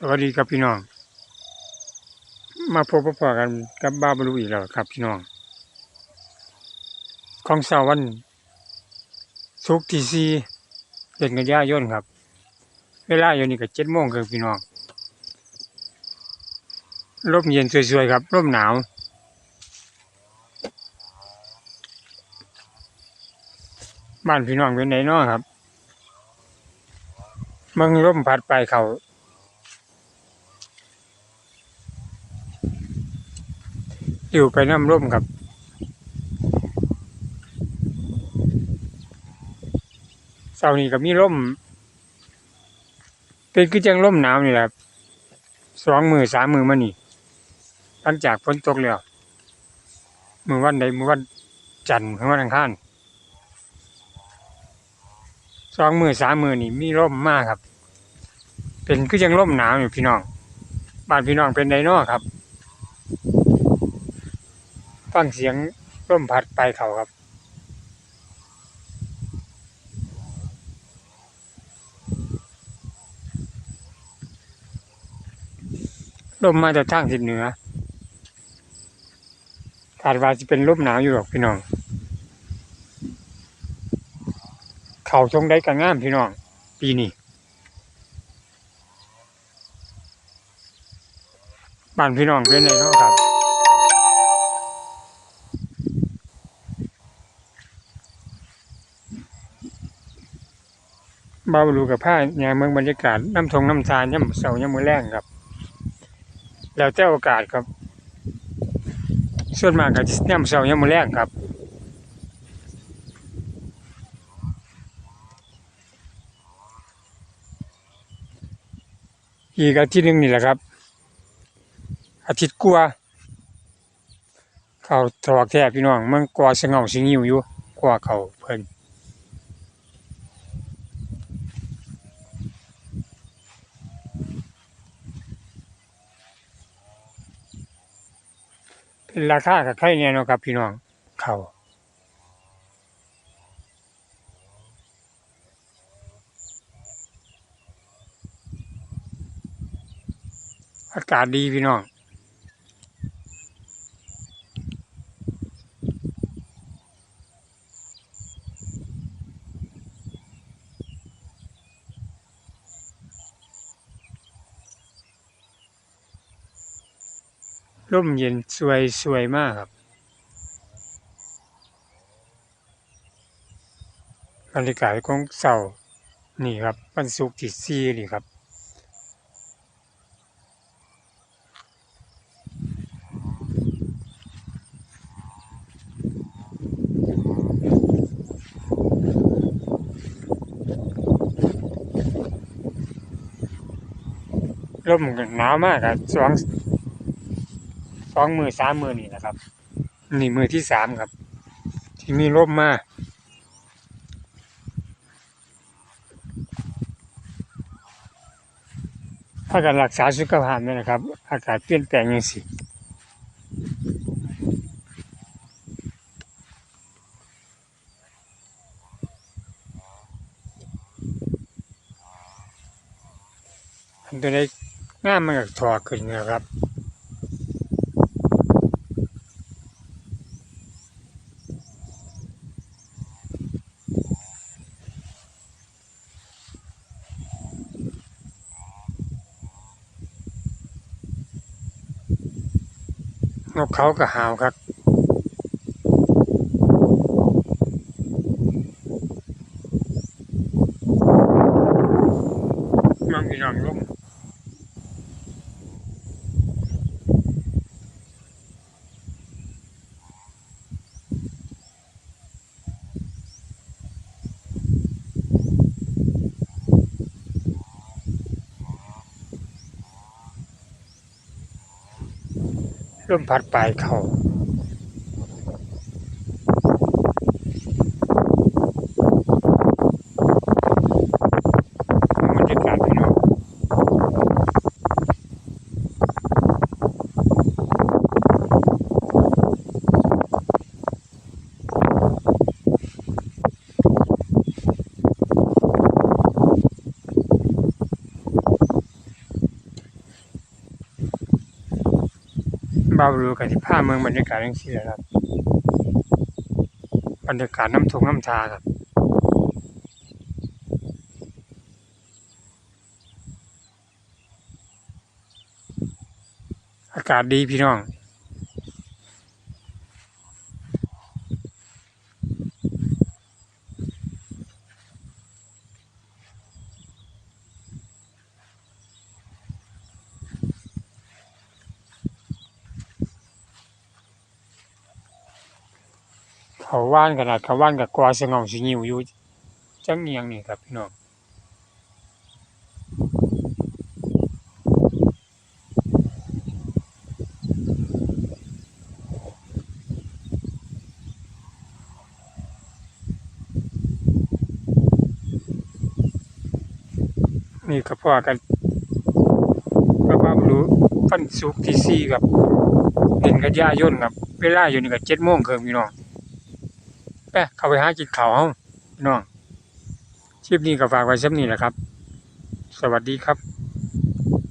สวัสดีครับพี่น้อง มาพบพบกันกับบ้าบรุอีกแล้วครับพี่น้อง ของเสาวันศุกที่สี่เดือนกันยายนครับ เวลาอยู่นี่ก็เจ็ดโมงครับพี่น้องร่มเย็นสวยๆครับร่มหนาวบ้านพี่น้องเป็นไหนนาะครับเมืองร่มพัดไปเขา อยู่ไปน้ำร่มครับเสาร์นี้ก็มีร่ม เป็นคือจังร่มหนาวนี่แหละสองมือสามมือมานี่หลังจากฝนตกแล้วมือวันใดมือวันจันทร์มือวันอังคารสองมือสามมือนี่มีร่มมากครับ เป็นคือจังร่มหนาวอยู่พี่น้อง บ้านพี่น้องเป็นไดเนครับ ฟังเสียงร่มพัดไปเขาครับลมมาจากทางทิศเหนือคาดว่าจะเป็นลมหนาวอยู่หรอกพี่น้อง เขาทงได้กันงามพี่น้อง ปีนี้ บ้านพี่น้องเป็นไงเนาะครับ บ่าวรูกับผ้ายามเมืองบรรยากาศน้ำทงน้ำทานย่ำเสาย่ำมือแรงครับ แล้วแต่โอกาสครับ ส่วนมากก็ย่ำเสาย่ำมือแรงครับอีกอาทิตย์หนึงนี่แหละครับ อาทิตย์กลัวเขาถอกแทบพี่น้องมันกว่าสงเหงาสิงิวอยู่กว่าเขาเพิ่น ราคากับใครเนี่ยเนาะครับพี่น้องเขาอากาศดีพี่น้อง ร่มเย็นสวยสวยมากครับบรรยากาศของเสาร์นี่ครับวันศุกร์ที่สี่นี่ครับร่มหนาวมากครับสอง สองมือสามมือนี่นะครับ นี่มือที่สามครับ ที่มีร่มมากถ้าการรักษาสุขภาพเนี่ยนะครับ อากาศเปลี่ยนแปลงอย่างสิอันตัวใดงามมันก็ถอดขึ้นนะครับ นกเขาก็หาวครับมังพี่น้องลง ร่มพัดปลายเขาบรรยากาศพี่น้องาวรูกันที่ผ้าเมืองบรรยากาศยังสี่ครับ บรรยากาศน้ำทงน้ำทาครับอากาศดีพี่น้อง เขาว่านขนาดเขาว่านกับกวาสงองสิงิวอยู่จังเงียงนี่ครับพี่น้องนี่ก็พอกันพระบารู้ฟันสุกที่สี่ครับเดือนกันยายนครับ เวลาอยู่นี่ก็เจ็ดโมงครึ่งพี่น้อง ไปเข้าไปหากินข้าวเฮาน้องคลิปนี้ก็ฝากไว้ซ้ำนี้แหละครับ สวัสดีครับ